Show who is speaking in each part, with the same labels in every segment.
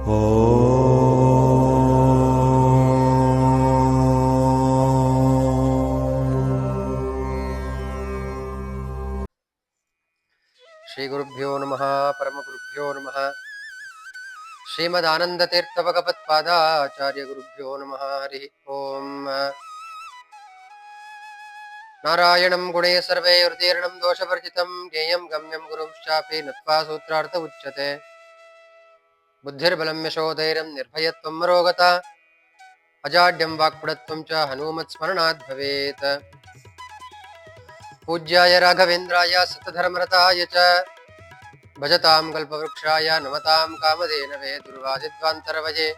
Speaker 1: ஸ்ரீகுருப்போ நம பரமகுருப்போ நம. ஸ்ரீமத் ஆனந்ததீர்த்தவகபத்பாதாச்சாரியகுருப்போ நம ஹரி ஓம். நாராயணம் குணே சர்வே ஹிருதீர்ணம் தோஷபர்ஜிதம் கேயம் கம்யம் குரும்ஷாபி நத்வா சூத்ரார்த்த உச்சதே. बुद्धिर्बलम यशोधैर्यं निर्भय रोगता। अजाड्यम वाक्पुडत्वं च भवे पूज्याय राघवेन्द्रा सतधर्मरताय च। भजतां नमताम नमतां कामधेनवे दुर्वाजिद्वान्तरवजे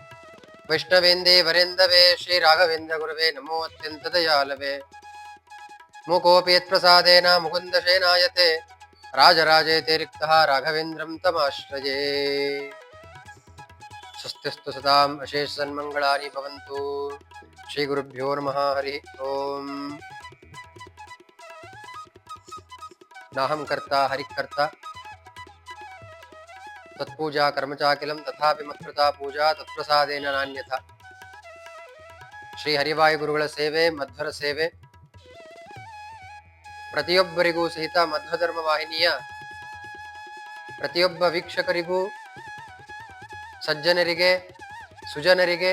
Speaker 1: वैष्णवेन्दे वरेन्दवे श्रीराघवेन्द्रगुरवे नमो अत्यन्तदयालवे मुकोऽपि यत्प्रसादेन मुकुंदशेनायते राजराजेति रिक्तः राघवेन्द्रं स्वस्तिस्तु सदाम् अशेषसन्मङ्गलानि भवन्तु श्रीगुरुभ्यो नमः हरिः ओम् नाहं कर्ता हरिकर्ता तत्पूजा कर्म चाखिलं तथापि ಮತ್ಕೃತಾ ಪೂಜಾ ತತ್ಪ್ರಸಾದೇನ ನಾನ್ಯಥ ಶ್ರೀ ಹರಿವಾಯು ಗುರುಗಳ ಸೇವೆ ಮಧ್ವರ ಸೇವೆ ಪ್ರತಿಯೊಬ್ಬರಿಗೂ ಸಹಿತ ಮಧ್ವಧರ್ಮ ವಾಹಿನಿಯ ಪ್ರತಿಯೊಬ್ಬ ವೀಕ್ಷಕರಿಗೂ ಸಜ್ಜನರಿಗೆ, ಸುಜನರಿಗೆ,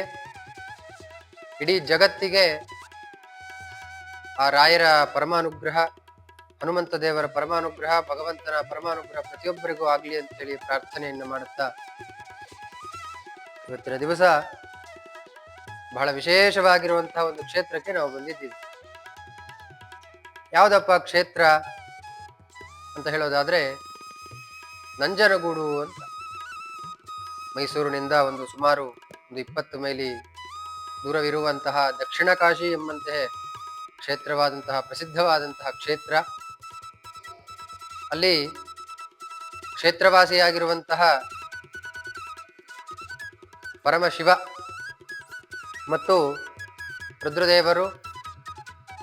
Speaker 1: ಇಡೀ ಜಗತ್ತಿಗೆ ಆ ರಾಯರ ಪರಮಾನುಗ್ರಹ, ಹನುಮಂತ ದೇವರ ಪರಮಾನುಗ್ರಹ, ಭಗವಂತನ ಪರಮಾನುಗ್ರಹ ಪ್ರತಿಯೊಬ್ಬರಿಗೂ ಆಗಲಿ ಅಂತೇಳಿ ಪ್ರಾರ್ಥನೆಯನ್ನು ಮಾಡುತ್ತಾ ಇವತ್ತಿನ ದಿವಸ ಬಹಳ ವಿಶೇಷವಾಗಿರುವಂತಹ ಒಂದು ಕ್ಷೇತ್ರಕ್ಕೆ ನಾವು ಬಂದಿದ್ದೀವಿ. ಯಾವುದಪ್ಪ ಕ್ಷೇತ್ರ ಅಂತ ಹೇಳೋದಾದ್ರೆ ನಂಜನಗೂಡು ಅಂತ. ಮೈಸೂರಿನಿಂದ ಒಂದು ಸುಮಾರು ಒಂದು ಇಪ್ಪತ್ತು ಮೈಲಿ ದೂರವಿರುವಂತಹ ದಕ್ಷಿಣ ಕಾಶಿ ಎಂಬಂತೆ ಕ್ಷೇತ್ರವಾದಂತಹ, ಪ್ರಸಿದ್ಧವಾದಂತಹ ಕ್ಷೇತ್ರ. ಅಲ್ಲಿ ಕ್ಷೇತ್ರವಾಸಿಯಾಗಿರುವಂತಹ ಪರಮಶಿವ ಮತ್ತು ರುದ್ರದೇವರು,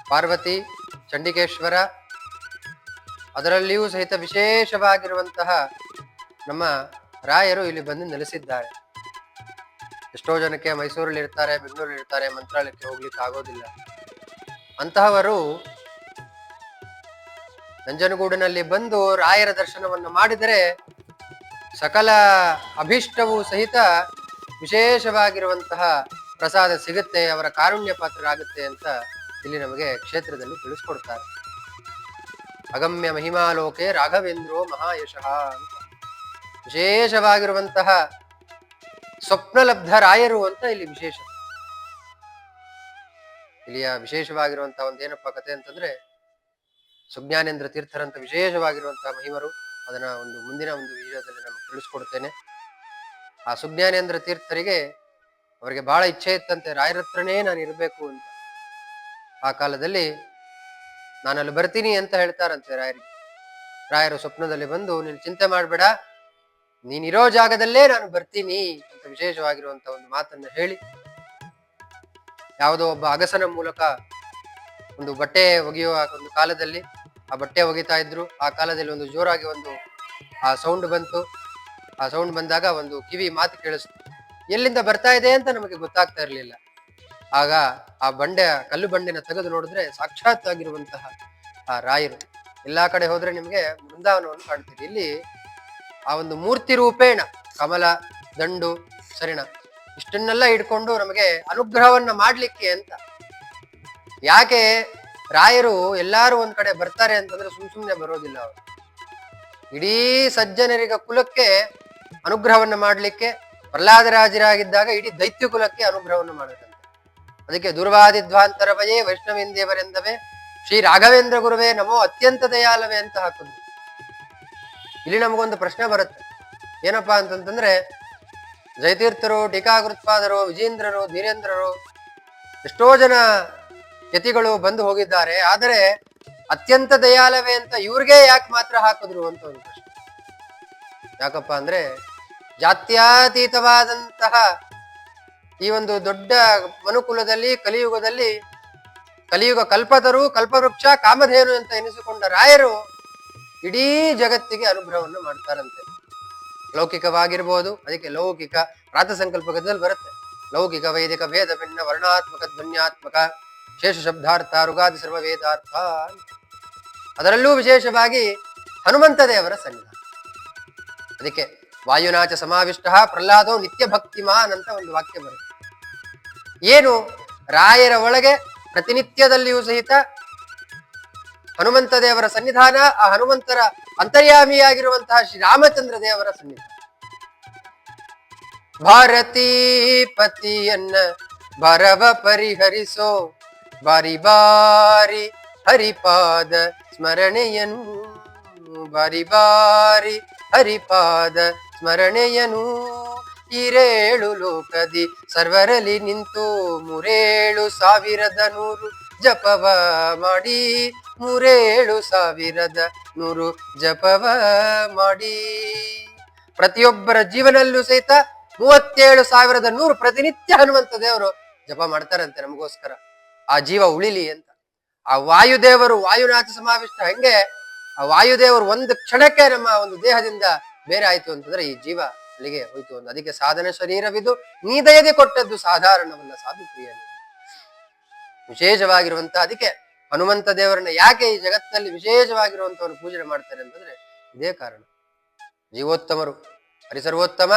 Speaker 1: ಪಾರ್ವತಿ, ಚಂಡಿಕೇಶ್ವರ, ಅದರಲ್ಲಿಯೂ ಸಹಿತ ವಿಶೇಷವಾಗಿರುವಂತಹ ನಮ್ಮ ರಾಯರು ಇಲ್ಲಿ ಬಂದು ನೆಲೆಸಿದ್ದಾರೆ. ಎಷ್ಟೋ ಜನಕ್ಕೆ ಮೈಸೂರಲ್ಲಿ ಇರ್ತಾರೆ ಬೆಂಗಳೂರಲ್ಲಿ ಇರ್ತಾರೆ ಮಂತ್ರಾಲಯಕ್ಕೆ ಹೋಗ್ಲಿಕ್ಕೆ ಆಗೋದಿಲ್ಲ. ಅಂತಹವರು ನಂಜನಗೂಡಿನಲ್ಲಿ ಬಂದು ರಾಯರ ದರ್ಶನವನ್ನು ಮಾಡಿದರೆ ಸಕಲ ಅಭಿಷ್ಟವೂ ಸಹಿತ ವಿಶೇಷವಾಗಿರುವಂತಹ ಪ್ರಸಾದ ಸಿಗುತ್ತೆ, ಅವರ ಕಾರುಣ್ಯ ಪಾತ್ರರಾಗುತ್ತೆ ಅಂತ ಇಲ್ಲಿ ನಮಗೆ ಕ್ಷೇತ್ರದಲ್ಲಿ ತಿಳಿಸ್ಕೊಡ್ತಾರೆ. ಅಗಮ್ಯ ಮಹಿಮಾಲೋಕೆ ರಾಘವೇಂದ್ರೋ ಮಹಾಯಶಃ ಅಂತ. ವಿಶೇಷವಾಗಿರುವಂತಹ ಸ್ವಪ್ನಲಬ್ಧ ರಾಯರು ಅಂತ ಇಲ್ಲಿ ವಿಶೇಷ. ಇಲ್ಲಿಯ ವಿಶೇಷವಾಗಿರುವಂತಹ ಒಂದೇನಪ್ಪ ಕತೆ ಅಂತಂದ್ರೆ, ಸುಜ್ಞಾನೇಂದ್ರ ತೀರ್ಥರಂತ ವಿಶೇಷವಾಗಿರುವಂತಹ ಮಹಿಮರು ಅದನ್ನ ಒಂದು ಮುಂದಿನ ಒಂದು ವಿಡಿಯೋದಲ್ಲಿ ನಾನು ತಿಳಿಸ್ಕೊಡ್ತೇನೆ. ಆ ಸುಜ್ಞಾನೇಂದ್ರ ತೀರ್ಥರಿಗೆ ಅವರಿಗೆ ಬಹಳ ಇಚ್ಛೆ ಇತ್ತಂತೆ ರಾಯರತ್ರನೇ ನಾನು ಇರಬೇಕು ಅಂತ. ಆ ಕಾಲದಲ್ಲಿ ನಾನು ಅಲ್ಲಿ ಬರ್ತೀನಿ ಅಂತ ಹೇಳ್ತಾರಂತೆ ರಾಯರಿಗೆ. ರಾಯರು ಸ್ವಪ್ನದಲ್ಲಿ ಬಂದು, ನೀನು ಚಿಂತೆ ಮಾಡಬೇಡ ನೀನಿರೋ ಜಾಗದಲ್ಲೇ ನಾನು ಬರ್ತೀನಿ ಅಂತ ವಿಶೇಷವಾಗಿರುವಂತ ಒಂದು ಮಾತನ್ನ ಹೇಳಿ. ಯಾವುದೋ ಒಬ್ಬ ಅಗಸನ ಮೂಲಕ ಒಂದು ಬಟ್ಟೆ ಒಗೆಯುವ ಒಂದು ಕಾಲದಲ್ಲಿ ಆ ಬಟ್ಟೆ ಒಗಿತಾ ಇದ್ರು. ಆ ಕಾಲದಲ್ಲಿ ಒಂದು ಜೋರಾಗಿ ಒಂದು, ಆ ಸೌಂಡ್ ಬಂತು. ಆ ಸೌಂಡ್ ಬಂದಾಗ ಒಂದು ಕಿವಿ ಮಾತು ಕೇಳಿಸ್ತು. ಎಲ್ಲಿಂದ ಬರ್ತಾ ಇದೆ ಅಂತ ನಮಗೆ ಗೊತ್ತಾಗ್ತಾ ಇರಲಿಲ್ಲ. ಆಗ ಆ ಬಂಡೆ, ಕಲ್ಲು ಬಂಡೆನ ತೆಗೆದು ನೋಡಿದ್ರೆ ಸಾಕ್ಷಾತ್ ಆಗಿರುವಂತಹ ಆ ರಾಯರು. ಎಲ್ಲಾ ಕಡೆ ಹೋದ್ರೆ ನಿಮಗೆ ಬೃಂದಾವನವನ್ನು ಕಾಣ್ತೀರಿ ಇಲ್ಲಿ ಆ ಒಂದು ಮೂರ್ತಿ ರೂಪೇಣ, ಕಮಲ, ದಂಡು, ಸರಿಣ, ಇಷ್ಟನ್ನೆಲ್ಲ ಇಟ್ಕೊಂಡು ನಮಗೆ ಅನುಗ್ರಹವನ್ನ ಮಾಡ್ಲಿಕ್ಕೆ ಅಂತ. ಯಾಕೆ ರಾಯರು ಎಲ್ಲಾರು ಒಂದ್ ಕಡೆ ಬರ್ತಾರೆ ಅಂತಂದ್ರೆ ಸುಮ್ ಸುಮ್ನೆ ಬರೋದಿಲ್ಲ ಅವರು. ಇಡೀ ಸಜ್ಜನರಿಗ ಕುಲಕ್ಕೆ ಅನುಗ್ರಹವನ್ನ ಮಾಡ್ಲಿಕ್ಕೆ, ಪ್ರಹ್ಲಾದರಾಜರಾಗಿದ್ದಾಗ ಇಡೀ ದೈತ್ಯ ಕುಲಕ್ಕೆ ಅನುಗ್ರಹವನ್ನು ಮಾಡಬೇಕಂತ ಅದಕ್ಕೆ ದುರ್ವಾದಿದ್ವಾಂತರವಯೇ ವೈಷ್ಣವೇಂದೇವರೆಂದವೇ ಶ್ರೀ ರಾಘವೇಂದ್ರ ಗುರುವೇ ನಮೋ ಅತ್ಯಂತ ದಯಾಲವೇ ಅಂತ ಹಾಕುದು. ಇಲ್ಲಿ ನಮಗೊಂದು ಪ್ರಶ್ನೆ ಬರುತ್ತೆ. ಏನಪ್ಪಾ ಅಂತಂತಂದ್ರೆ, ಜಯತೀರ್ಥರು, ಟೀಕಾಕೃತ್ಪಾದರು ವಿಜೇಂದ್ರರು ಧೀರೇಂದ್ರರು, ಎಷ್ಟೋ ಜನ ಯತಿಗಳು ಬಂದು ಹೋಗಿದ್ದಾರೆ. ಆದರೆ ಅತ್ಯಂತ ದಯಾಲವೇ ಅಂತ ಇವ್ರಿಗೆ ಯಾಕೆ ಮಾತ್ರ ಹಾಕಿದ್ರು ಅಂತ ಒಂದು ಪ್ರಶ್ನೆ. ಯಾಕಪ್ಪ ಅಂದ್ರೆ, ಜಾತ್ಯಾತೀತವಾದಂತಹ ಈ ಒಂದು ದೊಡ್ಡ ಮನುಕುಲದಲ್ಲಿ, ಕಲಿಯುಗದಲ್ಲಿ, ಕಲಿಯುಗ ಕಲ್ಪತರು, ಕಲ್ಪವೃಕ್ಷ, ಕಾಮಧೇನು ಅಂತ ಎನಿಸಿಕೊಂಡ ರಾಯರು ಇಡೀ ಜಗತ್ತಿಗೆ ಅನುಗ್ರಹವನ್ನು ಮಾಡ್ತಾರಂತೆ. ಲೌಕಿಕವಾಗಿರ್ಬೋದು, ಅದಕ್ಕೆ ಲೌಕಿಕ ಪ್ರಾತ ಸಂಕಲ್ಪದಲ್ಲಿ ಬರುತ್ತೆ. ಲೌಕಿಕ, ವೈದಿಕ ಭೇದ ಭಿನ್ನ, ವರ್ಣಾತ್ಮಕ, ಧ್ವನ್ಯಾತ್ಮಕ, ಶೇಷ ಶಬ್ದಾರ್ಥ ರುಗಾದಿ ಸರ್ವ ವೇದಾರ್ಥ ಅದರಲ್ಲೂ ವಿಶೇಷವಾಗಿ ಹನುಮಂತ ದೇವರ ಸನ್ನಿಧಾನ. ಅದಕ್ಕೆ ವಾಯುನಾಚ ಸಮಾವಿಷ್ಟ ಪ್ರಹ್ಲಾದೋ ನಿತ್ಯ ಭಕ್ತಿಮಾನ್ ಅಂತ ಒಂದು ವಾಕ್ಯ ಬರುತ್ತೆ. ಏನು ರಾಯರ ಒಳಗೆ ಪ್ರತಿನಿತ್ಯದಲ್ಲಿಯೂ ಸಹಿತ ಹನುಮಂತ ದೇವರ ಸನ್ನಿಧಾನ, ಆ ಹನುಮಂತರ ಅಂತರ್ಯಾಮಿಯಾಗಿರುವಂತಹ ಶ್ರೀರಾಮಚಂದ್ರ ದೇವರ ಸನ್ನಿಧಾನ. ಭಾರತೀ ಪತಿಯನ್ನ ಭರವ ಪರಿಹರಿಸೋ ಬಾರಿ ಬಾರಿ ಹರಿಪಾದ ಸ್ಮರಣೆಯನು, ಬಾರಿ ಬಾರಿ ಹರಿಪಾದ ಸ್ಮರಣೆಯನು. ಇರೇಳು ಲೋಕದಿ ಸರ್ವರಲ್ಲಿ ನಿಂತು ಮೂರೇಳು ಸಾವಿರದ ನೂರು ಜಪವ ಮಾಡಿ ಮೂರೇಳು ಸಾವಿರದ ನೂರು ಜಪವ ಮಾಡಿ. ಪ್ರತಿಯೊಬ್ಬರ ಜೀವನಲ್ಲೂ ಸಹಿತ ಮೂವತ್ತೇಳು ಸಾವಿರದ ನೂರು ಪ್ರತಿನಿತ್ಯ ಹನುಮಂತ ದೇವರು ಜಪ ಮಾಡ್ತಾರಂತೆ ನಮಗೋಸ್ಕರ. ಆ ಜೀವ ಉಳಿಲಿ ಅಂತ. ಆ ವಾಯುದೇವರು ವಾಯುನಾಥ ಸಮಾವಿಷ್ಟ ಹಂಗೆ ಆ ವಾಯುದೇವರು ಒಂದು ಕ್ಷಣಕ್ಕೆ ನಮ್ಮ ಒಂದು ದೇಹದಿಂದ ಬೇರೆ ಆಯ್ತು ಅಂತಂದ್ರೆ ಈ ಜೀವ ಅಲ್ಲಿಗೆ ಹೋಯ್ತು. ಅಂತ ಅದಕ್ಕೆ ಸಾಧನ ಶರೀರವಿದು ನೀದಯದೆ ಕೊಟ್ಟದ್ದು ಸಾಧಾರಣವಲ್ಲ ಸಾಧು ಪ್ರಿಯ ವಿಶೇಷವಾಗಿರುವಂತ, ಅದಕ್ಕೆ ಹನುಮಂತ ದೇವರನ್ನ ಯಾಕೆ ಈ ಜಗತ್ತಿನಲ್ಲಿ ವಿಶೇಷವಾಗಿರುವಂತವ್ರು ಪೂಜೆ ಮಾಡ್ತಾರೆ ಅಂತಂದ್ರೆ ಇದೇ ಕಾರಣ. ಜೀವೋತ್ತಮರು, ಪರಿಸರವೋತ್ತಮ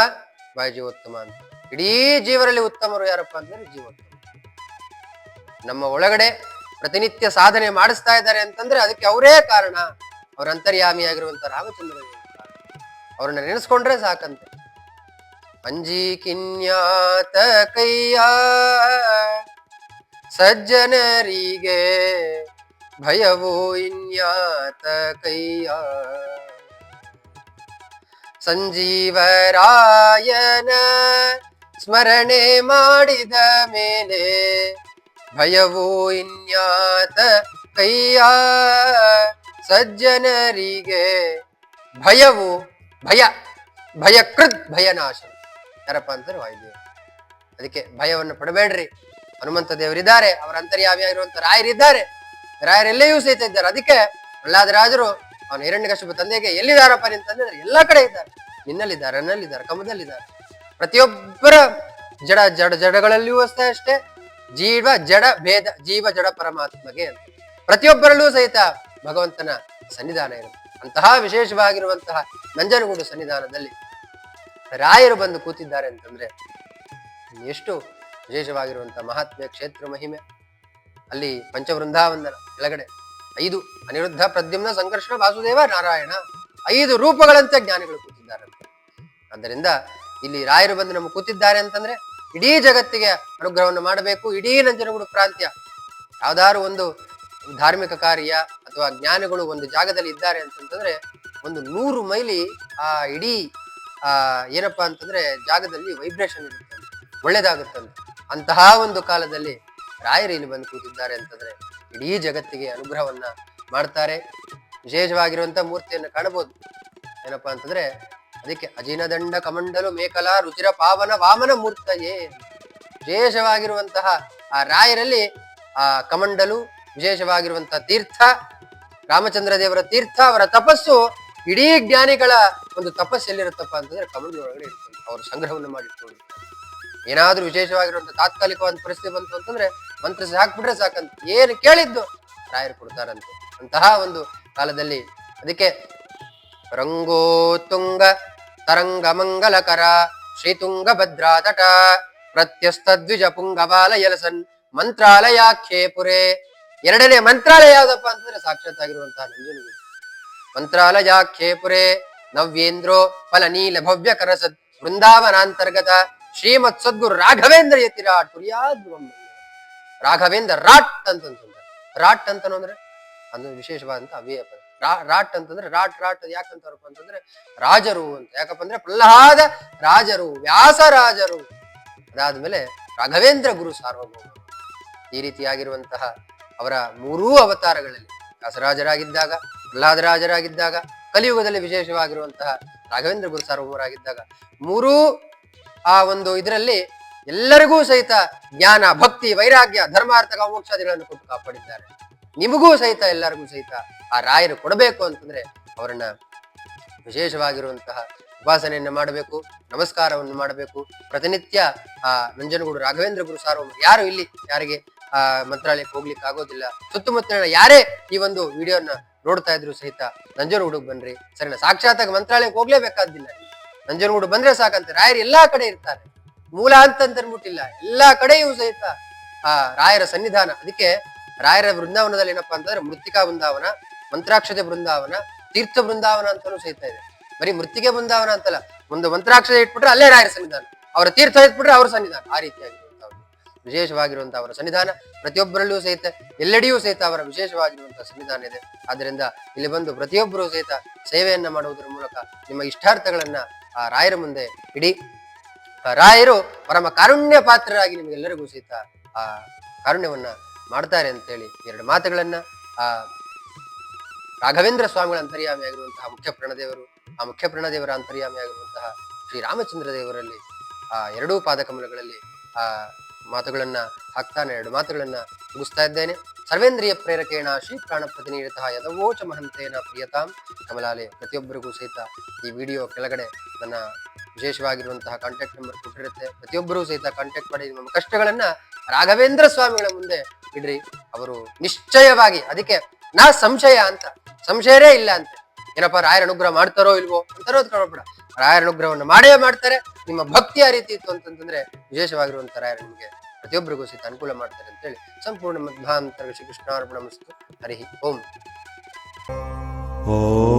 Speaker 1: ಬಾಯಿ ಜೀವೋತ್ತಮ ಅಂತ. ಇಡೀ ಜೀವರಲ್ಲಿ ಉತ್ತಮರು ಯಾರಪ್ಪ ಅಂತಂದ್ರೆ ಜೀವೋತ್ತಮ. ನಮ್ಮ ಒಳಗಡೆ ಪ್ರತಿನಿತ್ಯ ಸಾಧನೆ ಮಾಡಿಸ್ತಾ ಇದ್ದಾರೆ ಅಂತಂದ್ರೆ ಅದಕ್ಕೆ ಅವರೇ ಕಾರಣ. ಅವ್ರ ಅಂತರ್ಯಾಮಿಯಾಗಿರುವಂತ ರಾಮಚಂದ್ರ. ಅವ್ರನ್ನ ನೆನೆಸ್ಕೊಂಡ್ರೆ ಸಾಕಂತೆ. ಅಂಜಿ ಕಿನ್ಯಾತ ಕೈಯ ಸಜ್ಜನರಿಗೆ ಭಯವೋ ಇನ್ಯಾತ ಕೈಯ. ಸಂಜೀವರಾಯನ ಸ್ಮರಣೆ ಮಾಡಿದ ಮೇಲೆ ಭಯವೋ ಇನ್ಯಾತ ಕೈಯ. ಸಜ್ಜನರಿಗೆ ಭಯವು ಭಯ, ಭಯಕೃತ್ ಭಯನಾಶ. ಯಾರಪ್ಪ ಅಂತಾರೆ ವಾಯುದೇವ. ಅದಕ್ಕೆ ಭಯವನ್ನು ಪಡಬೇಡ್ರಿ. ಹನುಮಂತ ದೇವರಿದ್ದಾರೆ ಅವರ ಅಂತರ್ಯಾಮಿಯಾಗಿರುವಂತ ರಾಯರಿದ್ದಾರೆ ರಾಯರೆಲ್ಲೆಯೂ ಸಹಿತ ಇದ್ದಾರೆ. ಅದಕ್ಕೆ ಪ್ರಹ್ಲಾದ ರಾಜರು ಅವನ ಹಿರಣ್ಯಕಶಿಪು ತಂದೆಗೆ ಎಲ್ಲಿದ್ದಾರಪ್ಪ ಅಂದ್ರೆ ಎಲ್ಲಾ ಕಡೆ ಇದ್ದಾರೆ. ನಿನ್ನಲ್ಲಿದ್ದಾರೆ, ನನ್ನಲ್ಲಿದ್ದಾರೆ ಕಮದಲ್ಲಿದ್ದಾರೆ ಪ್ರತಿಯೊಬ್ಬರ ಜಡ ಜಡ, ಜಡಗಳಲ್ಲಿಯೂ ಅಷ್ಟೇ ಅಷ್ಟೇ. ಜೀವ, ಜಡ, ಭೇದ, ಜೀವ, ಜಡ ಪರಮಾತ್ಮಗೆ ಅಂತ. ಪ್ರತಿಯೊಬ್ಬರಲ್ಲೂ ಸಹಿತ ಭಗವಂತನ ಸನ್ನಿಧಾನ ಇರುತ್ತೆ. ಅಂತಹ ವಿಶೇಷವಾಗಿರುವಂತಹ ನಂಜನಗೂಡು ಸನ್ನಿಧಾನದಲ್ಲಿ ರಾಯರು ಬಂದು ಕೂತಿದ್ದಾರೆ ಅಂತಂದ್ರೆ ಎಷ್ಟು ವಿಶೇಷವಾಗಿರುವಂತಹ ಮಹಾತ್ಮೆ ಕ್ಷೇತ್ರ ಮಹಿಮೆ. ಅಲ್ಲಿ ಪಂಚವೃಂದಾವಂದನ ಕೆಳಗಡೆ ಐದು ಅನಿರುದ್ಧ ಪ್ರದ್ಯುಮ್ನ ಸಂಕರ್ಷಣ ವಾಸುದೇವ ನಾರಾಯಣ ಐದು ರೂಪಗಳಂತೆ ಜ್ಞಾನಿಗಳು ಕೂತಿದ್ದಾರೆ ಆದ್ದರಿಂದ ಇಲ್ಲಿ ರಾಯರು ಬಂದು ನಮ್ಮ ಕೂತಿದ್ದಾರೆ ಅಂತಂದ್ರೆ ಇಡೀ ಜಗತ್ತಿಗೆ ಅನುಗ್ರಹವನ್ನು ಮಾಡಬೇಕು. ಇಡೀ ನಂಜನಗೂಡು ಪ್ರಾಂತ್ಯ ಯಾವ್ದಾದ್ರು ಒಂದು ಧಾರ್ಮಿಕ ಕಾರ್ಯ ಅಥವಾ ಜ್ಞಾನಿಗಳು ಒಂದು ಜಾಗದಲ್ಲಿ ಇದ್ದಾರೆ ಅಂತಂತಂದ್ರೆ ಒಂದು ನೂರು ಮೈಲಿ ಆ ಇಡೀ, ಆ ಏನಪ್ಪಾ ಅಂತಂದ್ರೆ ಜಾಗದಲ್ಲಿ ವೈಬ್ರೇಷನ್ ಇರುತ್ತೆ ಒಳ್ಳೇದಾಗುತ್ತಂತೆ ಅಂತಹ ಒಂದು ಕಾಲದಲ್ಲಿ ರಾಯರು ಇಲ್ಲಿ ಬಂದು ಕೂತಿದ್ದಾರೆ ಅಂತಂದ್ರೆ ಇಡೀ ಜಗತ್ತಿಗೆ ಅನುಗ್ರಹವನ್ನ ಮಾಡ್ತಾರೆ. ವಿಶೇಷವಾಗಿರುವಂತ ಮೂರ್ತಿಯನ್ನು ಕಾಣಬಹುದು. ಏನಪ್ಪಾ ಅಂತಂದ್ರೆ ಅದಕ್ಕೆ ಅಜಿನದಂಡ ಕಮಂಡಲು ಮೇಕಲ ರುಚಿರ ಪಾವನ ವಾಮನ ಮೂರ್ತಯೇ. ವಿಶೇಷವಾಗಿರುವಂತಹ ಆ ರಾಯರಲ್ಲಿ ಆ ಕಮಂಡಲು ವಿಶೇಷವಾಗಿರುವಂತಹ ತೀರ್ಥ ರಾಮಚಂದ್ರ ದೇವರ ತೀರ್ಥ, ಅವರ ತಪಸ್ಸು ಇಡೀ ಜ್ಞಾನಿಗಳ ಒಂದು ತಪಸ್ಸು ಎಲ್ಲಿರುತ್ತಪ್ಪ ಅಂತಂದ್ರೆ ಕಮಂಡಲೊಳಗಡೆ ಇರ್ತದೆ ಅವರು ಸಂಗ್ರಹವನ್ನು ಮಾಡಿಟ್ಕೊಂಡಿರ್ತಾರೆ. ಏನಾದ್ರೂ ವಿಶೇಷವಾಗಿರುವಂತ ತಾತ್ಕಾಲಿಕವಾದ ಪರಿಸ್ಥಿತಿ ಬಂತು ಅಂತಂದ್ರೆ ಮಂತ್ರಿಸಿ ಹಾಕ್ಬಿಟ್ರೆ ಸಾಕಂತ. ಏನು ಕೇಳಿದ್ದು? ರಾಯರು ಕೊಡ್ತಾರಂತೆ. ಅಂತಹ ಒಂದು ಕಾಲದಲ್ಲಿ ಅದಕ್ಕೆ ರಂಗೋ ತುಂಗ ತರಂಗ ಮಂಗಲಕರ ಶ್ರೀತುಂಗ ಭದ್ರಾ ತಟ ಪ್ರತ್ಯಸ್ತದ್ವಿಜ ಪುಂಗಬಾಲ ಯಲಸನ್ ಮಂತ್ರಾಲಯಾಖ್ಯೇ ಪುರೇ ಎರಡನೇ ಮಂತ್ರಾಲಯ ಯಾವ್ದಪ್ಪ ಅಂತಂದ್ರೆ ಸಾಕ್ಷಾತ್ ಆಗಿರುವಂತಹ ನಂಜನಗೂಡು. ಮಂತ್ರಾಲಯಾಖ್ಯೇ ನವ್ಯೇಂದ್ರೋ ಫಲ ನೀಲ ಭವ್ಯ ಕರಸದ್ ವೃಂದಾವನಾಂತರ್ಗತ ಶ್ರೀಮತ್ ಸದ್ಗುರು ರಾಘವೇಂದ್ರ ಯತಿರಾಟ್ ಬ್ರಹ್ಮ. ರಾಘವೇಂದ್ರ ರಾಟ್ ಅಂತಂತಂದ್ರೆ. ರಾಟ್ ಅಂತ ಅಂದ್ರೆ? ಅದು ವಿಶೇಷವಾದಂತ ಅವ್ಯಯ ಪದ. ರಾಟ್ ಅಂತಂದ್ರೆ ರಾಟ್ ರಾಟ್ ಯಾಕಂತಾರಪ್ಪ ಅಂತಂದ್ರೆ ರಾಜರು ಅಂತ. ಯಾಕಪ್ಪ ಅಂದ್ರೆ ಪ್ರಹ್ಲಾದ ರಾಜರು, ವ್ಯಾಸ ರಾಜರು. ಅದಾದ್ಮೇಲೆ ರಾಘವೇಂದ್ರ ಗುರು ಸಾರ್ವಭೌಮ. ಈ ರೀತಿಯಾಗಿರುವಂತಹ ಅವರ ಮೂರೂ ಅವತಾರಗಳಲ್ಲಿ ವ್ಯಾಸರಾಜರಾಗಿದ್ದಾಗ ಪ್ರಹ್ಲಾದರಾಜರಾಗಿದ್ದಾಗ ಕಲಿಯುಗದಲ್ಲಿ ವಿಶೇಷವಾಗಿರುವಂತಹ ರಾಘವೇಂದ್ರ ಗುರು ಸಾರ್ವಭೌಮರಾಗಿದ್ದಾಗ ಮೂರೂ ಆ ಒಂದು ಇದರಲ್ಲಿ ಎಲ್ಲರಿಗೂ ಸಹಿತ ಜ್ಞಾನ, ಭಕ್ತಿ, ವೈರಾಗ್ಯ ಧರ್ಮಾರ್ಥ ಮೋಕ್ಷಾದಿಗಳನ್ನು ಕೊಟ್ಟು ಕಾಪಾಡಿದ್ದಾರೆ. ನಿಮಗೂ ಸಹಿತ ಎಲ್ಲರಿಗೂ ಸಹಿತ ಆ ರಾಯರು ಕೊಡಬೇಕು ಅಂತಂದ್ರೆ ಅವರನ್ನ ವಿಶೇಷವಾಗಿರುವಂತಹ ಉಪಾಸನೆಯನ್ನು ಮಾಡಬೇಕು, ನಮಸ್ಕಾರವನ್ನು ಮಾಡಬೇಕು. ಪ್ರತಿನಿತ್ಯ ಆ ನಂಜನಗೂಡು ರಾಘವೇಂದ್ರ ಗುರು ಸಾರ್ವಭೌಮರು ಯಾರು ಇಲ್ಲಿ, ಯಾರಿಗೆ ಆ ಮಂತ್ರಾಲಯಕ್ಕೆ ಹೋಗ್ಲಿಕ್ಕೆ ಆಗೋದಿಲ್ಲ. ಸುತ್ತಮುತ್ತಲಿನ ಯಾರೇ ಈ ಒಂದು ವಿಡಿಯೋನ ನೋಡ್ತಾ ಇದ್ರು ಸಹಿತ ನಂಜನಗೂಡಿಗೆ ಬನ್ರಿ. ಸರಿನಾ? ಸಾಕ್ಷಾತ್ತಾಗಿ ಮಂತ್ರಾಲಯಕ್ಕೆ ಹೋಗ್ಲೇಬೇಕಾದಿಲ್ಲ ನಂಜನಗೂಡು ಬಂದ್ರೆ ಸಾಕಂತೆ ರಾಯರು ಎಲ್ಲಾ ಕಡೆ ಇರ್ತಾರೆ. ಮೂಲ ಅಂತ ಅನ್ಬಿಟ್ಟಿಲ್ಲ ಎಲ್ಲಾ ಕಡೆಯೂ ಸಹಿತ ಆ ರಾಯರ ಸನ್ನಿಧಾನ. ಅದಕ್ಕೆ ರಾಯರ ಬೃಂದಾವನದಲ್ಲಿ ಏನಪ್ಪಾ ಅಂತಂದ್ರೆ ಮೃತ್ತಿಕಾ ಬೃಂದಾವನ ಮಂತ್ರಾಕ್ಷತೆ ಬೃಂದಾವನ ತೀರ್ಥ ಬೃಂದಾವನ ಅಂತಾನೂ ಸಹಿತ ಇದೆ. ಬರೀ ಮೃತ್ತಿಗೆ ಬೃಂದಾವನ ಅಂತಲ್ಲ, ಒಂದು ಮಂತ್ರಾಕ್ಷತೆ ಇಟ್ಬಿಟ್ರೆ ಅಲ್ಲೇ ರಾಯರ ಸನ್ನಿಧಾನ. ಅವರ ತೀರ್ಥ ಇಟ್ಬಿಟ್ರೆ ಅವರ ಸನ್ನಿಧಾನ. ಆ ರೀತಿಯಾಗಿರುವಂತಹ ವಿಶೇಷವಾಗಿರುವಂತಹ ಅವರ ಸನ್ನಿಧಾನ. ಪ್ರತಿಯೊಬ್ಬರಲ್ಲೂ ಸಹಿತ, ಎಲ್ಲೆಡೆಯೂ ಸಹಿತ ಅವರ ವಿಶೇಷವಾಗಿರುವಂತಹ ಸನ್ನಿಧಾನ ಇದೆ. ಆದ್ರಿಂದ ಇಲ್ಲಿ ಬಂದು ಪ್ರತಿಯೊಬ್ಬರೂ ಸಹಿತ ಸೇವೆಯನ್ನ ಮಾಡುವುದರ ಮೂಲಕ ನಿಮ್ಮ ಇಷ್ಟಾರ್ಥಗಳನ್ನ ಆ ರಾಯರ ಮುಂದೆ ಇಡಿ. ರಾಯರು ಪರಮ ಕಾರುಣ್ಯ ಪಾತ್ರರಾಗಿ ನಿಮಗೆಲ್ಲರಿಗೂ ಸಹಿತ ಆ ಕಾರುಣ್ಯವನ್ನ ಮಾಡ್ತಾರೆ ಅಂತೇಳಿ ಎರಡು ಮಾತುಗಳನ್ನ. ಆ ರಾಘವೇಂದ್ರ ಸ್ವಾಮಿಗಳ ಅಂತರ್ಯಾಮಿಯಾಗಿರುವಂತಹ ಮುಖ್ಯ ಪ್ರಣದೇವರು, ಆ ಮುಖ್ಯ ಪ್ರಣದೇವರ ಅಂತರ್ಯಾಮಿಯಾಗಿರುವಂತಹ ಶ್ರೀ ರಾಮಚಂದ್ರ ದೇವರಲ್ಲಿ ಆ ಎರಡೂ ಪಾದಕಮಲಗಳಲ್ಲಿ ಆ ಮಾತುಗಳನ್ನ ಹಾಕ್ತಾನೆ, ಎರಡು ಮಾತುಗಳನ್ನ ಮುಗಿಸ್ತಾ ಇದ್ದೇನೆ. ಸರ್ವೇಂದ್ರಿಯ ಪ್ರೇರಕೇಣ, ಶ್ರೀ ಪ್ರಾಣ ಪ್ರತಿನಿಧಿತ ಯದವೋಚ ಮಹಂತೇನ ಪ್ರಿಯತಾಂ. ಕಮಲಾಲೆ ಪ್ರತಿಯೊಬ್ಬರಿಗೂ ಸಹಿತ ಈ ವಿಡಿಯೋ ಕೆಳಗಡೆ ನನ್ನ ವಿಶೇಷವಾಗಿರುವಂತಹ ಕಾಂಟ್ಯಾಕ್ಟ್ ನಂಬರ್ ಕೊಟ್ಟಿರುತ್ತೆ. ಪ್ರತಿಯೊಬ್ಬರೂ ಸಹಿತ ಕಾಂಟ್ಯಾಕ್ಟ್ ಮಾಡಿ, ನಿಮ್ಮ ಕಷ್ಟಗಳನ್ನ ರಾಘವೇಂದ್ರ ಸ್ವಾಮಿಗಳ ಮುಂದೆ ಇಡ್ರಿ. ಅವರು ನಿಶ್ಚಯವಾಗಿ ಅದಕ್ಕೆ ನಾ ಸಂಶಯ ಅಂತ ಸಂಶಯರೇ ಇಲ್ಲ ಅಂತ. ಏನಪ್ಪ, ರಾಯರ ಅನುಗ್ರಹ ಮಾಡ್ತಾರೋ ಇಲ್ವೋ ಅಂತಾರೋ ಬೇಡ. ರಾಯರ ಅನುಗ್ರಹವನ್ನು ಮಾಡೇ ಮಾಡ್ತಾರೆ. ನಿಮ್ಮ ಭಕ್ತಿ ಆ ರೀತಿ ಇತ್ತು ಅಂತಂದ್ರೆ ವಿಶೇಷವಾಗಿರುವಂತ ರಾಯರ ನಿಮಗೆ ಪ್ರತಿಯೊಬ್ಬರಿಗೂ ಸಹಿತ ಅನುಕೂಲ ಮಾಡ್ತಾರೆ ಅಂತೇಳಿ ಸಂಪೂರ್ಣ ಮಧ್ವಾಂತರ ಶ್ರೀ ಮಸ್ತು ಹರಿ ಓಂ.
Speaker 2: ॐ